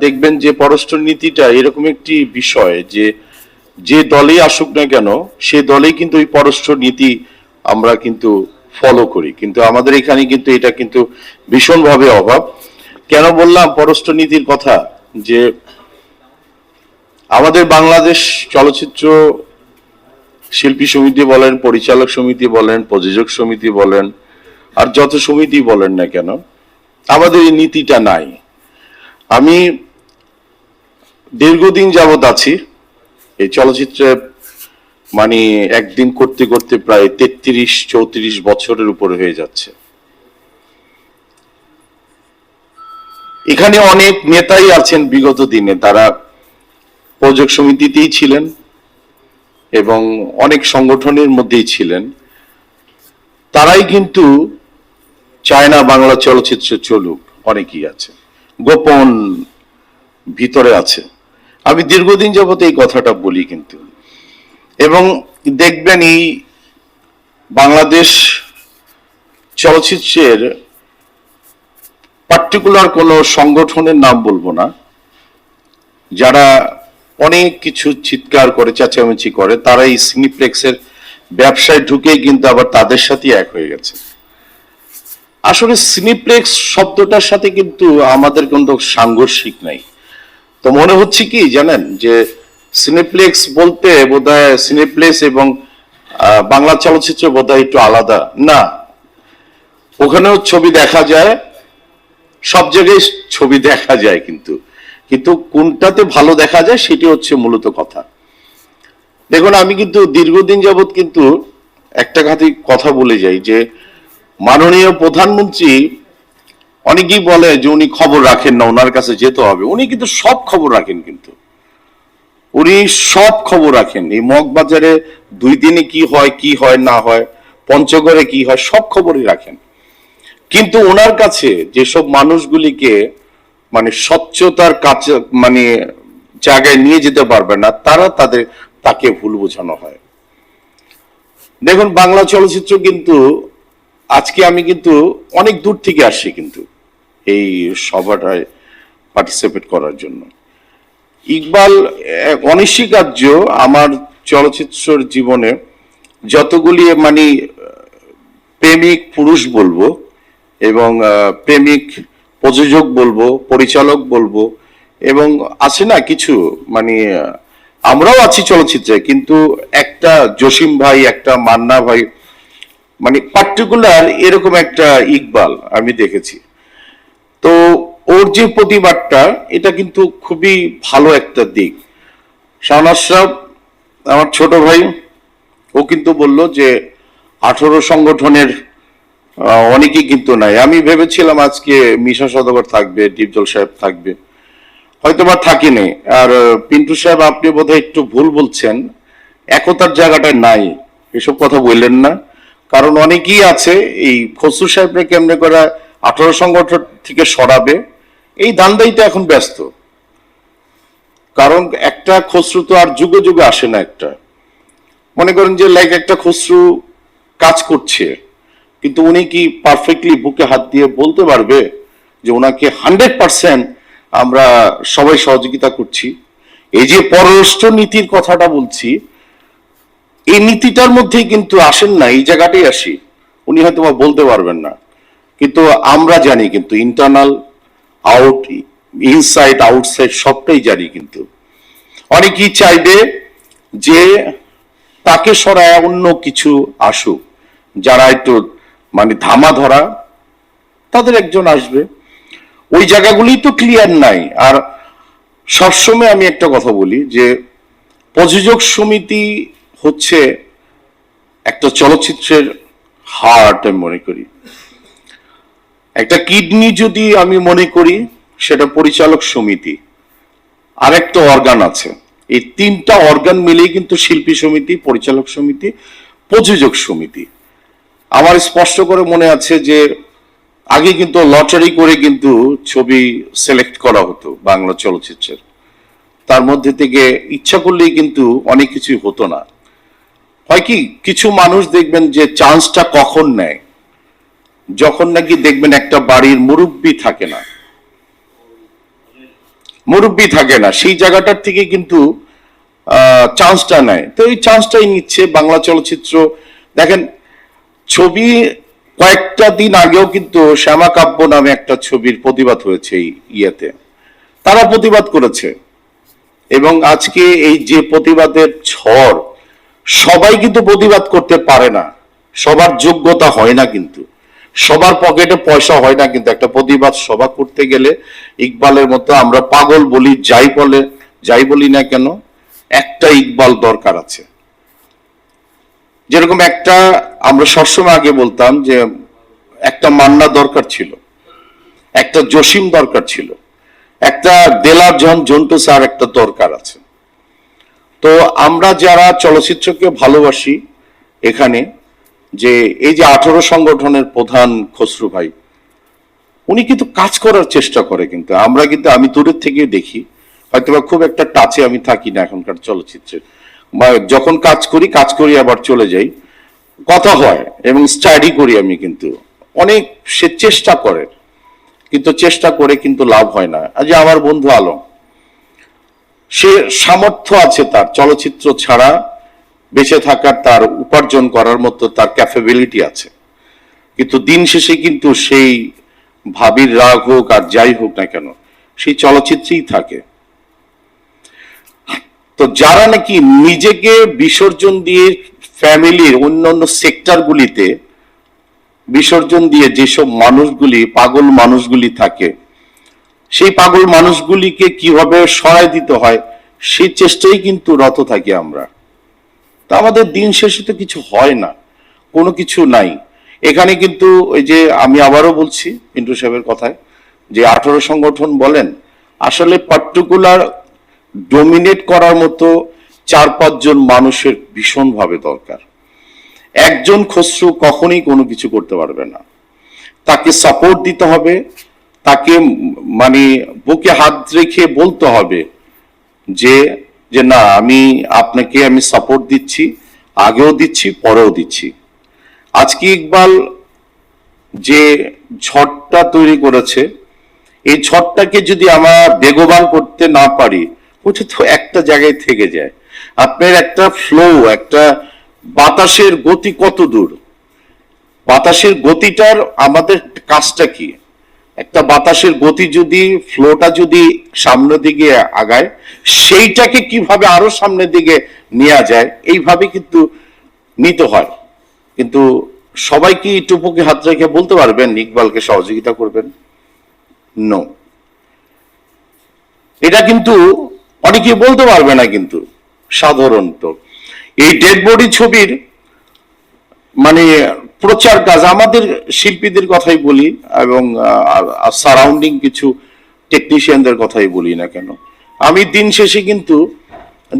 দেখবেন যে পররাষ্ট্র নীতিটা এরকম একটি বিষয় যে যে দলেই আসুক না কেন, সে দলেই কিন্তু ওই পররাষ্ট্র নীতি আমরা কিন্তু ফলো করি। কিন্তু আমাদের এখানে কিন্তু এটা কিন্তু ভীষণভাবে অভাব। কেন বললাম পররাষ্ট্র নীতির কথা? যে আমাদের বাংলাদেশ চলচ্চিত্র শিল্পী সমিতি বলেন, পরিচালক সমিতি বলেন, প্রযোজক সমিতি বলেন, আর যত সমিতি বলেন না কেন, আমাদের এই নীতিটা নাই। আমি দীর্ঘদিন যাবৎ আছি। এই চলচ্চিত্রে মানে একদিন করতে করতে প্রায় তেত্রিশ, চৌত্রিশ বছরের উপরে হয়ে যাচ্ছে। এখানে অনেক নেতাই আছেন বিগত দিনে। তারা প্রযোজক সমিতিতেই ছিলেন এবং অনেক সংগঠনের মধ্যেই ছিলেন। তারাই কিন্তু চায় না বাংলা চলচ্চিত্র চলুক, অনেকেই আছে গোপন ভিতরে আছে। আমি দীর্ঘদিন যাবত এই কথাটা বলি কিন্তু। এবং দেখবেন এই বাংলাদেশ চলচ্চিত্রের পার্টিকুলার কোনো সংগঠনের নাম বলব না। যারা অনেক কিছু চিৎকার করে, চেঁচামেচি করে, তারা এই সিনিপ্লেক্সের ব্যবসায় ঢুকে কিন্তু আবার তাদের সাথে এক হয়ে গেছে। আসলে সিনিপ্লেক্স শব্দটার সাথে কিন্তু আমাদের কিন্তু সাংঘর্ষিক নাই। তো মনে হচ্ছে কি জানেন যে সিনেপ্লেক্স বলতে বোধহয় সিনেপ্লেক্স এবং বাংলা চলচ্চিত্র বোধহয় একটু আলাদা। না, ওখানেও ছবি দেখা যায়, সব জায়গায় ছবি দেখা যায় কিন্তু। কিন্তু কোনটাতে ভালো দেখা যায় সেটি হচ্ছে মূলত কথা। দেখুন, আমি কিন্তু দীর্ঘদিন যাবৎ কিন্তু একটা কথা বলে যাই যে মাননীয় প্রধানমন্ত্রী অনেকেই বলে যে উনি খবর রাখেন না, ওনার কাছে যেতে হবে। উনি কিন্তু সব খবর রাখেন কিন্তু। উনি সব খবর রাখেন। এই মগবাজারে দুই দিনে কি হয় কি হয়, না হয়, পঞ্চগড়ে কি হয়, সব খবরই রাখেন। কিন্তু ওনার কাছে যেসব মানুষগুলিকে মানে স্বচ্ছতার কাছে মানে জায়গায় নিয়ে যেতে পারবে না, তারা তাদের, তাকে ভুল বোঝানো হয়। দেখুন, বাংলা চলচ্চিত্র কিন্তু আজকে আমি কিন্তু অনেক দূর থেকে আসি কিন্তু এই সভাটায় পার্টিসিপেট করার জন্য। ইকবাল অনস্বীকার্য আমার চলচ্চিত্র জীবনে যতগুলি মানে প্রেমিক পুরুষ বলব এবং প্রেমিক প্রযোজক বলব, পরিচালক বলব এবং আছে না কিছু মানে আমরাও আছি চলচ্চিত্রে, কিন্তু একটা জসিম ভাই, একটা মান্না ভাই মানে পার্টিকুলার এরকম একটা ইকবাল আমি দেখেছি। তো ওর যে প্রতিবাদটা, এটা কিন্তু খুবই ভালো একটা দিক। সাহেব আমার ছোট ভাই, ও কিন্তু বলল যে আঠারো সংগঠনের অনেকেই কিন্তু নাই। আমি ভেবেছিলাম আজকে মিশা সদাগর থাকবে ডিপজল সাহেব থাকবে। হয়তো বা থাকিনি। আর পিন্টু সাহেব, আপনি বোধহয় একটু ভুল বলছেন। একতার জায়গাটা নাই। এসব কথা বললেন না। কারণ অনেকেই আছে, এই খসরু সাহেবরা কেমনে করে আঠারো সংগঠন থেকে সরাবে, এই ধান্দাইতে এখন ব্যস্ত। কারণ একটা খসরু তো আর যুগে যুগে আসে না একটা। মনে করেন যে লাইক একটা খসরু কাজ করছে, কিন্তু উনি কি পারফেক্টলি বুকে হাত দিয়ে বলতে পারবে যে ওনাকে হান্ড্রেড পার্সেন্ট আমরা সবাই সহযোগিতা করছি? এই যে পররাষ্ট্র নীতির কথাটা বলছি এই নীতিটার মধ্যেই কিন্তু আসেন না, এই জায়গাটাই আসি। উনি হয়তো বলতে পারবেন না। কিন্তু আমরা জানি কিন্তু ইন্টারনাল আউট ইনসাইড আউটসাইড সবটাই জানি কিন্তু। অনেকেই চাইবে যে তাকে সরায় অন্য কিছু আসুক। যারা একটু মানে ধামা ধরা তাদের একজন আসবে। ওই জায়গাগুলি তো ক্লিয়ার নাই। আর সবসময় আমি একটা কথা বলি যে প্রযোজক সমিতি হচ্ছে একটা চলচ্চিত্রের হার্ট আমি মনে করি। একটা কিডনি যদি আমি মনে করি, সেটা পরিচালক সমিতি। আর একটা অর্গান আছে। এই তিনটা অর্গান মিলেই কিন্তু শিল্পী সমিতি, পরিচালক সমিতি, প্রযোজক সমিতি। আমার স্পষ্ট করে মনে আছে যে, আগে কিন্তু লটারি করে কিন্তু ছবি সিলেক্ট করা হতো বাংলা চলচ্চিত্রের। তার মধ্যে থেকে ইচ্ছা করলেই কিন্তু অনেক কিছুই হতো না। হয় কি, কিছু মানুষ দেখবেন যে চান্সটা কখন নেয়? যখন নাকি দেখবেন একটা বাড়ির মুরব্বী থাকে না। মুরব্বী থাকে না, সেই জায়গাটার থেকে কিন্তু চান্সটা নেয়। তো এই চান্সটাই নিচ্ছে বাংলা চলচ্চিত্র। দেখেন, ছবি কয়েকটা দিন আগেও কিন্তু শ্যামা কাব্য নামে একটা ছবির প্রতিবাদ হয়েছে এই ইয়েতে। তারা প্রতিবাদ করেছে। এবং আজকে এই যে প্রতিবাদের ঝড় সবাই কিন্তু প্রতিবাদ করতে পারে না। সবার যোগ্যতা হয় না কিন্তু। সবার পকেটে পয়সা হয় না কিন্তু। একটা প্রতিবাদ সভা করতে গেলে ইকবালের মতো আমরা পাগল বলি, যাই বলে, যাই বলি না কেন, একটা ইকবাল দরকার আছে। যেরকম একটা, আমরা সবসময় আগে বলতাম যে একটা মান্না দরকার ছিল, একটা জসিম দরকার ছিল, একটা দেলার জন জন্টু স্যার একটা দরকার আছে। তো আমরা যারা চলচ্চিত্রকে ভালোবাসি এখানে, যে এই যে আঠারো সংগঠনের প্রধান খসরু ভাই, উনি কিন্তু কাজ করার চেষ্টা করে কিন্তু। আমরা কিন্তু, আমি দূরের থেকে দেখি। হয়তোবা খুব একটা টাচে আমি থাকি না এখনকার চলচ্চিত্রে। বা যখন কাজ করি কাজ করি, আবার চলে যাই। কথা হয় এবং স্টাডি করি আমি কিন্তু। অনেক সে চেষ্টা করে, কিন্তু চেষ্টা করে কিন্তু লাভ হয় না। যে আমার বন্ধু আলম সে সামর্থ্য আছে তার, চলচ্চিত্র ছাড়া বেঁচে থাকার, তার উপার্জন করার মতো তার ক্যাপাবিলিটি আছে। কিন্তু দিন শেষে কিন্তু সেই ভাবির রাগ হোক আর যাই হোক না কেন, সেই চলচ্চিত্রেই থাকে। তো যারা নাকি নিজেকে বিসর্জন দিয়ে ফ্যামিলির অন্যান্য সেক্টরগুলিতে বিসর্জন দিয়ে যেসব মানুষগুলি, পাগল মানুষগুলি থাকে সেই পাগল মানুষগুলিকে কীভাবে সরাই দিতে হয়, সেই চেষ্টাই কিন্তু রত থাকি আমরা। তা আমাদের দিন শেষে তো কিছু হয় না, কোনো কিছু নাই। এখানে কিন্তু ওই যে আমি আবারও বলছি পিন্টু সাহেবের কথায়, যে আঠারো সংগঠন বলেন, আসলে পার্টিকুলার ডোমিনেট করার মতো চার পাঁচজন মানুষের ভীষণভাবে দরকার। একজন খসরু কখনোই কোনো কিছু করতে পারবে না। তাকে সাপোর্ট দিতে হবে তাকে মানে বুকে হাত রেখে বলতে হবে যে যে না, আমি আপনাকে আমি সাপোর্ট দিচ্ছি, আগেও দিচ্ছি, পরেও দিচ্ছি। আজকে ইকবাল যে ঝড়টা তৈরি করেছে, এই ঝড়টাকে যদি আমরা বেগবান করতে না পারি ওটা তো একটা জায়গায় থেকে যায়। আপনার একটা ফ্লো একটা বাতাসের গতি কত দূর? বাতাসের গতিটার আমাদের কাজটা কি? একটা বাতাসের গতি যদি ফ্লোটা যদি সামনের দিকে আগায়, সেইটাকে কীভাবে আরও সামনের দিকে নেওয়া যায়, এইভাবে কিন্তু নিতে হয়। কিন্তু সবাই কি টুপুকে হাত রেখে বলতে পারবেন, ইকবালকে সহযোগিতা করবেন? নো এটা কিন্তু অনেকে বলতে পারবে না কিন্তু, সাধারণত। এই ডেড বডি ছবির মানে প্রচার কাজ, আমাদের শিল্পীদের কথাই বলি এবং সারাউন্ডিং কিছু টেকনিশিয়ানদের কথাই বলি না কেন। আমি দিন শেষে কিন্তু,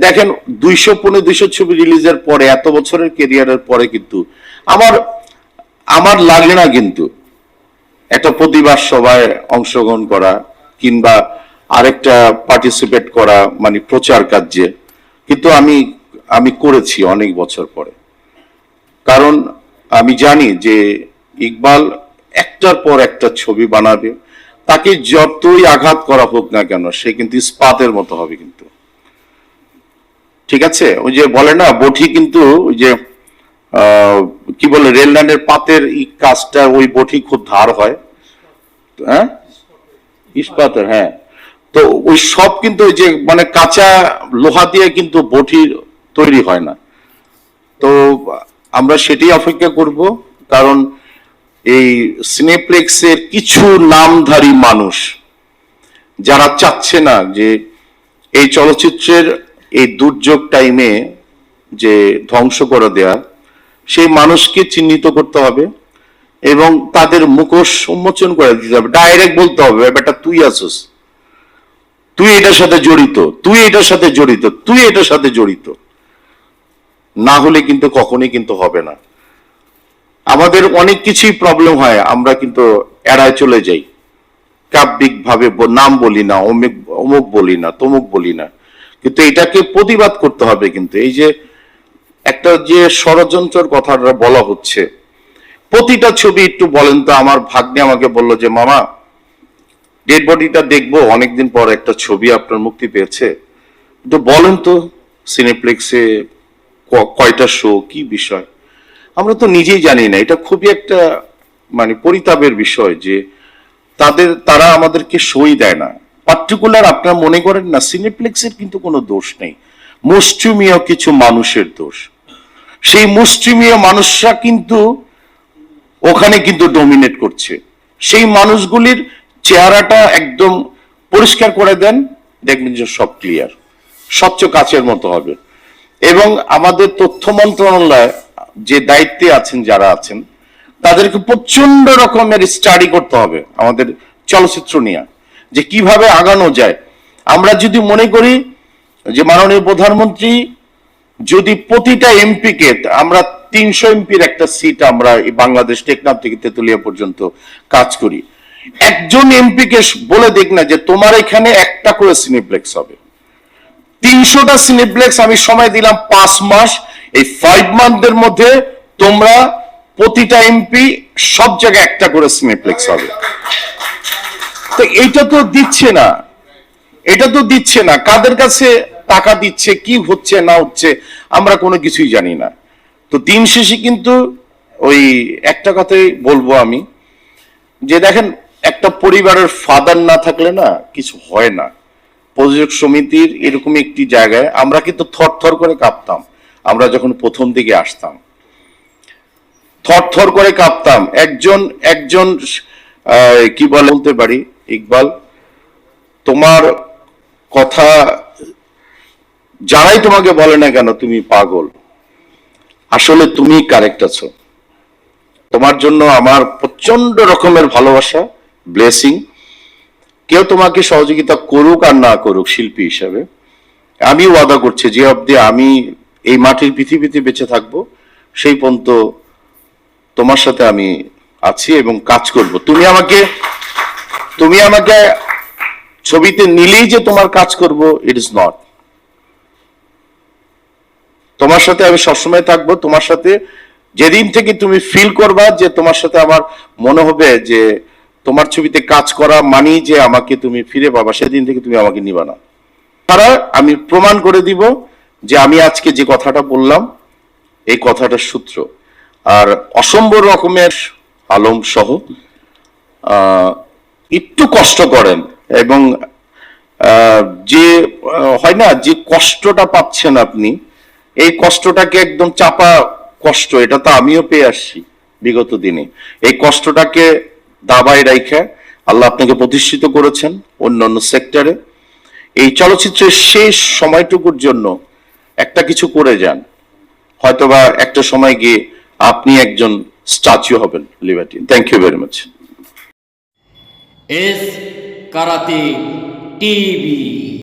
দেখেন, দুইশো পনেরো দুইশো ছবি রিলিজের পরে, এত বছরের কেরিয়ারের পরে কিন্তু, আমার আমার লাগে না কিন্তু একটা প্রতিবাদ সভায় অংশগ্রহণ করা কিংবা আরেকটা পার্টিসিপেট করা মানে প্রচার কার্যে। কিন্তু আমি আমি করেছি অনেক বছর পরে। কারণ আমি জানি যে ইকবাল একটার পর একটা ছবি বানাবে, তাকে যতই আঘাত করা হোক না কেন, সে কিন্তু ইস্পাতের মতো হবে কিন্তু। ঠিক আছে? ওই যে বলে না, বঠি কিন্তু ওই যে কি বলে রেল লাইনের পাতের কাজটা, ওই বটি খুব ধার হয়। হ্যাঁ? ইস্পাতের হ্যাঁ। তো ওই সব কিন্তু ওই যে মানে কাঁচা লোহা দিয়ে কিন্তু বঠি তৈরি হয় না। তো আমরা সেটাই অপেক্ষা করব, কারণ এই সিনেপ্লেক্সের কিছু নামধারী মানুষ যারা চাচ্ছে না যে এই চলচ্চিত্রের এই দুর্যোগ টাইমে যে ধ্বংস করে দেয়া, সেই মানুষকে চিহ্নিত করতে হবে এবং তাদের মুখোশ উন্মোচন করে দিতে হবে। ডাইরেক্ট বলতে হবে, ব্যাপারটা তুই আসিস। তুই এটার সাথে জড়িত, তুই এটার সাথে জড়িত, তুই এটার সাথে জড়িত। না হলে কিন্তু কখনোই কিন্তু হবে না। আমাদের অনেক কিছুই প্রবলেম হয়, আমরা কিন্তু এড়ায় চলে যাই। কাব্যিক ভাবে নাম বলি না, অমুক অমুক বলি না, তমুক বলি না। কিন্তু এটাকে প্রতিবাদ করতে হবে কিন্তু। এই যে একটা যে ষড়যন্ত্রের কথাটা বলা হচ্ছে, প্রতিটা ছবি একটু বলেন তো, আমার ভাগ্নে আমাকে বলল যে, মামা ডেড বডিটা দেখব, অনেকদিন পর একটা ছবি আপনার মুক্তি পেয়েছে। তো বলেন তো সিনেপ্লেক্সে কয়টা শো কি বিষয়? আমরা তো নিজেই জানি না। এটা খুবই একটা মানে পরিতাপের বিষয় যে তাদের, তারা আমাদেরকে সই দেয় না। পার্টিকুলার আপনারা মনে করেন না সিনেপ্লেক্সের কিন্তু কোনো দোষ নেই। মুষ্টিমীয় কিছু মানুষের দোষ। সেই মুষ্টিমীয় মানুষরা কিন্তু ওখানে কিন্তু ডমিনেট করছে। সেই মানুষগুলির চেহারাটা একদম পরিষ্কার করে দেন, দেখবেন যে সব ক্লিয়ার স্বচ্ছ কাচের মতো হবে। এবং আমাদের তথ্য মন্ত্রণালয় যে দায়িত্বে আছেন, যারা আছেন, তাদেরকে প্রচণ্ড রকমের স্টাডি করতে হবে আমাদের চলচ্চিত্র নিয়ে, যে কীভাবে আগানো যায়। আমরা যদি মনে করি যে মাননীয় প্রধানমন্ত্রী যদি প্রতিটা এমপিকে, আমরা তিনশো এমপির একটা সিট আমরা বাংলাদেশ টেকনাফ থেকে তেতুলিয়া পর্যন্ত কাজ করি। একজন এমপিকে বলে দেখ না যে তোমার এখানে একটা করে সিনেপ্লেক্স হবে। তিনশোটা সিনেপ্লেক্স আমি সময় দিলাম পাঁচ মাস। এই ফাইভ মান্থের মধ্যে তোমরা প্রতিটা এমপি সব জায়গায় একটা করে সিনেপ্লেক্স হবে তো এটা তো দিচ্ছে না। এটা তো দিচ্ছে না। কাদের কাছে টাকা দিচ্ছে, কি হচ্ছে, না হচ্ছে, আমরা কোনো কিছুই জানি না। তো দিন শেষে কিন্তু ওই একটা কথাই বলব আমি, যে দেখেন, একটা পরিবারের ফাদার না থাকলে না কিছু হয় না। প্রযোজক সমিতির এরকম একটি জায়গায় আমরা কিন্তু থর থর করে কাঁপতাম। আমরা যখন প্রথম দিকে আসতাম। থর থর করে কাঁপতাম। একজন একজন কি বলে বলতে পারি? ইকবাল, তোমার কথা যারাই তোমাকে বলে না কেন তুমি পাগল। আসলে তুমি কারেক্ট আছো। তোমার জন্য আমার প্রচণ্ড রকমের ভালোবাসা ব্লেসিং কেউ তোমাকে সহযোগিতা করুক আর না করুক শিল্পী হিসাবে আমি ওয়াদা করছি যে অব্দি আমি এই মাটির পৃথিবীতে বেঁচে থাকব, সেই পর্যন্ত তোমার সাথে আমি আছি এবং কাজ করব। তুমি আমাকে তুমি আমাকে ছবিতে নিলেই যে তোমার কাজ করব ইট ইজ নট তোমার সাথে আমি সবসময় থাকব, তোমার সাথে যেদিন থেকে তুমি ফিল করবা যে তোমার সাথে আমার মনে হবে যে তোমার ছবিতে কাজ করা মানেই যে আমাকে তুমি ফিরে পাবা, সেদিন থেকে তুমি আমাকে নিবা না। তারা আমি প্রমাণ করে দিব যে আমি আজকে যে কথাটা বললাম, এই কথাটার সূত্র। আর অসম্ভব রকমের আলম সহ একটু কষ্ট করেন এবং যে হয় না, যে কষ্টটা পাচ্ছেন আপনি, এই কষ্টটাকে একদম চাপা কষ্ট, এটা তো আমিও পেয়ে আসছি বিগত দিনে। এই কষ্টটাকে দাবায় রাইখা আল্লাহ আপনাকে প্রতিষ্ঠিত করেছেন অন্যান্য সেক্টরে। এই চলচ্চিত্রের শেষ সময়টুকুর জন্য একটা কিছু করে যান। হয়তোবা একটা সময় গিয়ে আপনি একজন স্ট্যাচু হবেন, liberty. Thank you very much S karate TV.